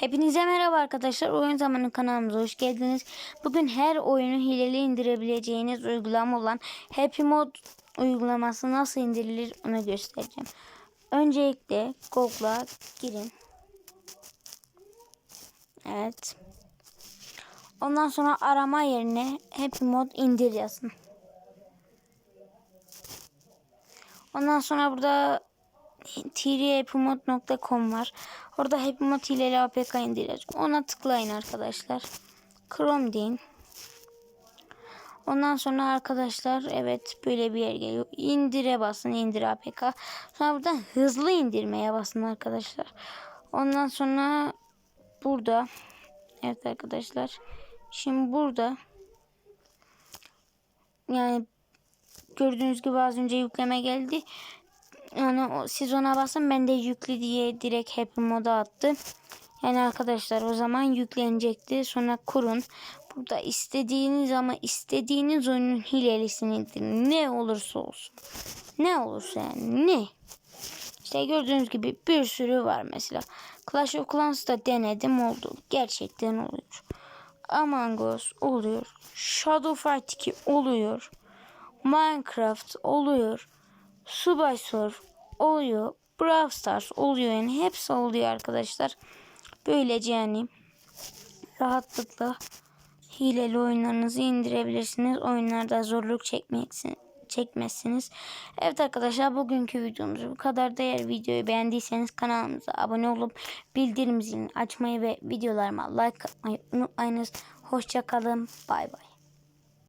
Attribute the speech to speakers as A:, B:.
A: Hepinize merhaba arkadaşlar. Oyun Zamanı kanalımıza hoş geldiniz. Bugün her oyunu hileli indirebileceğiniz uygulama olan Happy Mod uygulaması nasıl indirilir onu göstereceğim. Öncelikle Google'a girin. Evet. Ondan sonra arama yerine Happy Mod indir yazın. Ondan sonra burada trhappymod.com var. Orada Happy Mod hileli APK indireceğim. Ona tıklayın arkadaşlar. Chrome deyin. Ondan sonra arkadaşlar evet böyle bir yer geliyor. İndire basın indir APK. Sonra buradan hızlı indirmeye basın arkadaşlar. Ondan sonra burada evet arkadaşlar. Şimdi burada yani gördüğünüz gibi az önce yükleme geldi. Yani siz ona basın ben de yüklü diye direkt Happy moda attı. Yani arkadaşlar o zaman yüklenecekti. Sonra kurun. Burada istediğiniz ama istediğiniz oyunun hilelisini indirin. Ne olursa olsun. Ne olursa yani ne. İşte gördüğünüz gibi bir sürü var mesela. Clash of Clans'ta denedim oldu. Gerçekten oluyor. Among Us oluyor. Shadow Fight 2 oluyor. Minecraft oluyor. Subway Surf oluyor. Brawl Stars oluyor yani hepsi oluyor arkadaşlar. Böylece yani rahatlıkla hileli oyunlarınızı indirebilirsiniz. Oyunlarda zorluk çekmeksin çekmezsiniz. Evet arkadaşlar bugünkü videomuz bu kadar. Eğer videoyu beğendiyseniz kanalımıza abone olup bildirim zilini açmayı ve videolarıma like atmayı unutmayınız. Hoşçakalın. Bay bay.